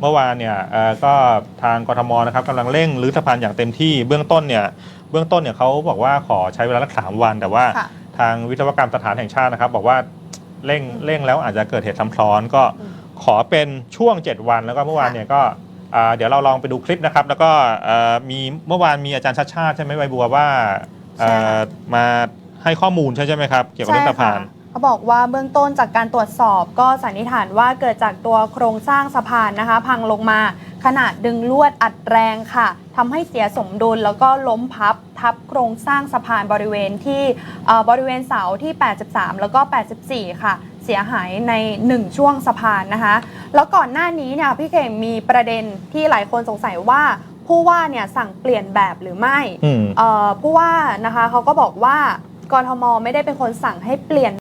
เมื่อวานเนี่ยเอ่อก็ทางกทมนะครับกำลังเร่งรื้อสะพานอย่างเต็มที่เบื้องต้นเนี่ยเบื้องต้นเนี่ยเขาบอกว่าขอใช้เวลาสักสามวัน แต่ว่าค่ะทางวิศวกรรมสถานแห่งชาตินะครับ บอกว่าเร่งอืมเร่งแล้วอาจจะเกิดเหตุซ้ำซ้อนก็อืมขอเป็นช่วง 7 วันแล้วก็เมื่อวานค่ะเนี่ยก็อ่าเดี๋ยวเราลองไปดูคลิปนะครับ แล้วก็เอ่อมีเมื่อวานมีอาจารย์ชัดชาติใช่ไหมใบบัวว่าเอ่อมาให้ข้อมูลใช่ไหมครับ เกี่ยวกับเรื่องสะพาน ใช่ค่ะ เขาบอกว่าเบื้องต้นจากการตรวจสอบก็สันนิษฐานว่าเกิดจากตัวโครงสร้างสะพานนะคะ พังลงมาขนาดดึงลวดอัดแรงค่ะทำให้เสียสมดุลแล้วก็ล้มพับทับโครงสร้างสะพานบริเวณที่เอ่อบริเวณเสาที่ 83 แล้วก็ 84 ค่ะ เสียหายใน 1 ช่วงสะพานนะคะ แล้วก่อนหน้านี้เนี่ยพี่เก่งมีประเด็นที่หลายคนสงสัยว่าผู้ว่าเนี่ยสั่งเปลี่ยนแบบหรือไม่อืมเอ่อผู้ว่านะคะเขาก็บอกว่ากทมไม่ได้เป็นคนสั่งให้เปลี่ยน